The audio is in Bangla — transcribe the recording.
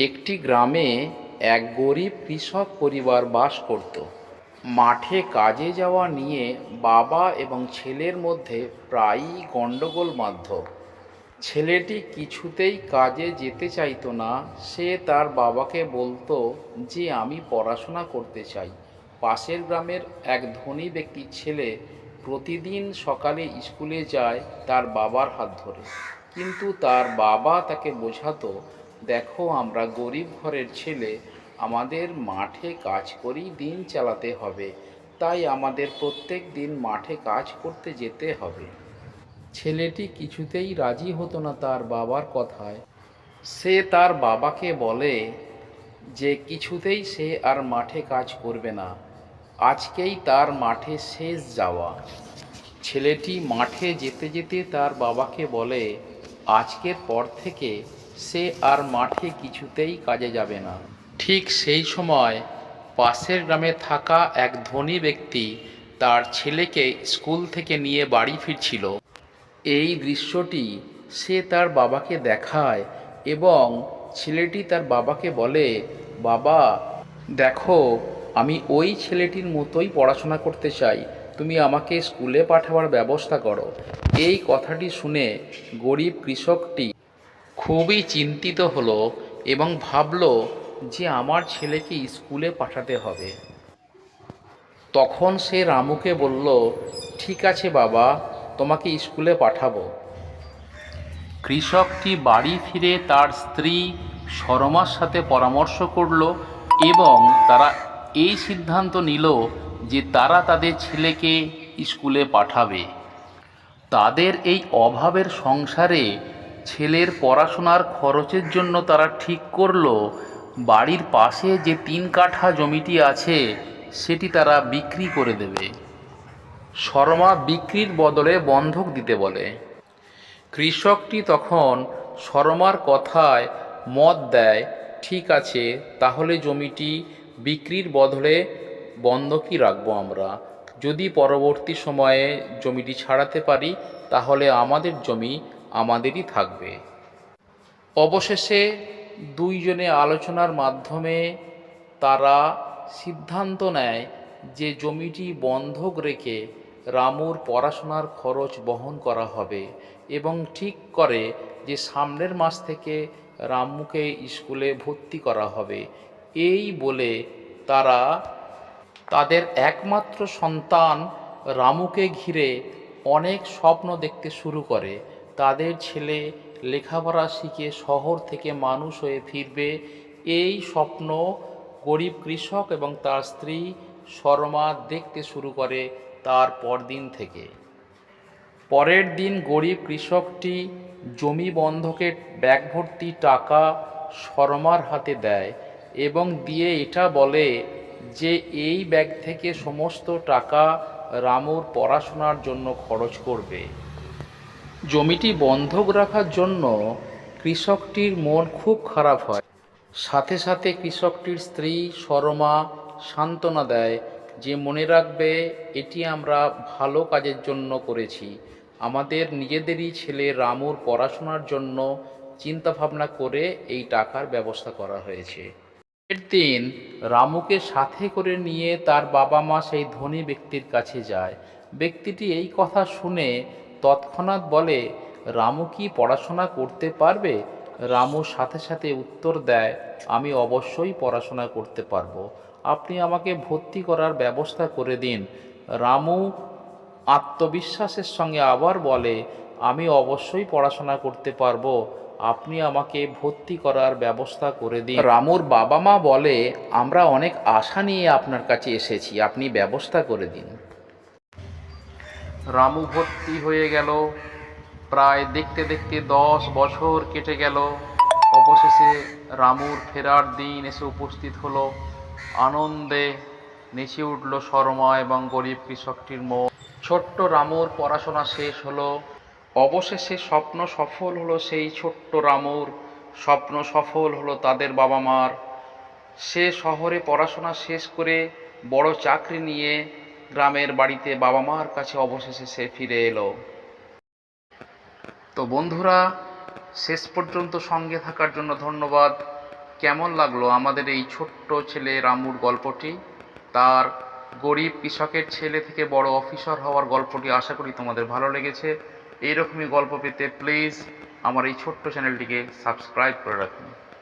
একটি গ্রামে এক গরিব কৃষক পরিবার বাস করত। মাঠে কাজে যাওয়া নিয়ে বাবা এবং ছেলের মধ্যে প্রায়ই গণ্ডগোল বাধত। ছেলেটি কিছুতেই কাজে যেতে চাইতো না, সে তার বাবাকে বলতো যে, আমি পড়াশোনা করতে চাই। পাশের গ্রামের এক ধনী ব্যক্তির ছেলে প্রতিদিন সকালে স্কুলে যায় তার বাবার হাত ধরে। কিন্তু তার বাবা তাকে বোঝাতো দেখো, আমরা গরিব ঘরের ছেলে, আমাদের মাঠে কাজ করেই দিন চালাতে হবে। তাই আমাদের প্রত্যেক দিন মাঠে কাজ করতে যেতে হবে। ছেলেটি কিছুতেই রাজি হতো না তার বাবার কথায়। সে তার বাবাকে বলে যে, কিছুতেই সে আর মাঠে কাজ করবে না। আজকেই তার মাঠে শেষ যাওয়া। ছেলেটি মাঠে যেতে যেতে তার বাবাকে বলে, আজকের পর থেকে সে আর মাঠে কিছুতেই কাজে যাবে না। ঠিক সেই সময় পাশের গ্রামে থাকা এক ধনী ব্যক্তি তার ছেলেকে স্কুল থেকে নিয়ে বাড়ি ফিরছিল। এই দৃশ্যটি সে তার বাবাকে দেখায় এবং ছেলেটি তার বাবাকে বলে, বাবা, দেখো, আমি ওই ছেলেটির মতোই পড়াশোনা করতে চাই। তুমি আমাকে স্কুলে পাঠাবার ব্যবস্থা করো। এই কথাটি শুনে গরিব কৃষকটি খুবই চিন্তিত হলো এবং ভাবলো যে আমার ছেলেকে স্কুলে পাঠাতে হবে। তখন সে রামুকে বলল, ঠিক আছে বাবা, তোমাকে স্কুলে পাঠাবো। কৃষকটি বাড়ি ফিরে তার স্ত্রী শর্মার সাথে পরামর্শ করল এবং তারা এই সিদ্ধান্ত নিল যে তারা তাদের ছেলেকে স্কুলে পাঠাবে। তাদের এই অভাবের সংসারে ছেলের পড়াশোনার খরচের জন্য তারা ঠিক করল, বাড়ির পাশে যে তিন কাঠা জমিটি আছে, সেটি তারা বিক্রি করে দেবে। শর্মা বিক্রির বদলে বন্ধক দিতে বলে। কৃষকটি তখন শর্মার কথায় মত দেয়, ঠিক আছে, তাহলে জমিটি বিক্রির বদলে বন্ধকই রাখব আমরা। যদি পরবর্তী সময়ে জমিটি ছাড়াতে পারি, তাহলে আমাদের জমি আমাদেরই থাকবে। অবশেষে দুইজনে আলোচনার মাধ্যমে তারা সিদ্ধান্ত নেয় যে জমিটি বন্ধক রেখে রামুর পড়াশোনার খরচ বহন করা হবে এবং ঠিক করে যে সামনের মাস থেকে রামুকে স্কুলে ভর্তি করা হবে। এই বলে তারা তাদের একমাত্র সন্তান রামুকে ঘিরে অনেক স্বপ্ন দেখতে শুরু করে। তাদের ছেলে লেখাপড়া শিখে শহর থেকে মানুষ হয়ে ফিরবে, এই স্বপ্ন গরিব কৃষক এবং তার স্ত্রী শর্মা দেখতে শুরু করে তার পরদিন থেকে। পরের দিন গরিব কৃষকটি জমি বন্ধকের ব্যাগ ভর্তি টাকা শর্মার হাতে দেয় এবং দিয়ে এটা বলে যে এই ব্যাগ থেকে সমস্ত টাকা রামুর পড়াশোনার জন্য খরচ করবে। জমিটি বন্ধক রাখার জন্য কৃষকটির মন খুব খারাপ হয়। সাথে সাথে কৃষকটির স্ত্রী শর্মা সান্ত্বনা দেয় যে, মনে রাখবে, এটি আমরা ভালো কাজের জন্য করেছি। আমাদের নিজেদেরই ছেলে রামুর পড়াশোনার জন্য চিন্তাভাবনা করে এই টাকার ব্যবস্থা করা হয়েছে। এর দিন রামুকে সাথে করে নিয়ে তার বাবা মা সেই ধনী ব্যক্তির কাছে যায়। ব্যক্তিটি এই কথা শুনে তৎক্ষণাৎ বলে, রামু কি পড়াশোনা করতে পারবে? রামু সাথে সাথে উত্তর দেয়, আমি অবশ্যই পড়াশোনা করতে পারব। আপনি আমাকে ভর্তি করার ব্যবস্থা করে দিন। রামু আত্মবিশ্বাসের সঙ্গে আবার বলে, আমি অবশ্যই পড়াশোনা করতে পারব। আপনি আমাকে ভর্তি করার ব্যবস্থা করে দিন। রামুর বাবা মা বলে, আমরা অনেক আশা নিয়ে আপনার কাছে এসেছি। আপনি ব্যবস্থা করে দিন। রামু ভর্তি হয়ে গেল। প্রায় দেখতে দেখতে দশ বছর কেটে গেল। অবশেষে রামুর ফেরার দিন এসে উপস্থিত হলো। আনন্দে নেচে উঠল শর্মা এবং গরিব কৃষকটির মন। ছোট্ট রামুর পড়াশোনা শেষ হলো। অবশেষে স্বপ্ন সফল হলো সেই ছোট্ট রামুর। স্বপ্ন সফল হলো তাদের বাবা মার সে শহরে পড়াশোনা শেষ করে বড় চাকরি নিয়ে গ্রামের বাড়িতে বাবা মার কাছে অবশেষে সে ফিরে এলো। তো বন্ধুরা, শেষ পর্যন্ত সঙ্গে থাকার জন্য ধন্যবাদ। কেমন লাগল আমাদের এই ছোট্ট ছেলে রামুর গল্পটি? তার গরিব কৃষকের ছেলে থেকে বড় অফিসার হওয়ার গল্পটি আশা করি তোমাদের ভালো লেগেছে। এইরকমই গল্প পেতে প্লিজ আমার এই ছোট্ট চ্যানেলটিকে সাবস্ক্রাইব করে রাখুন।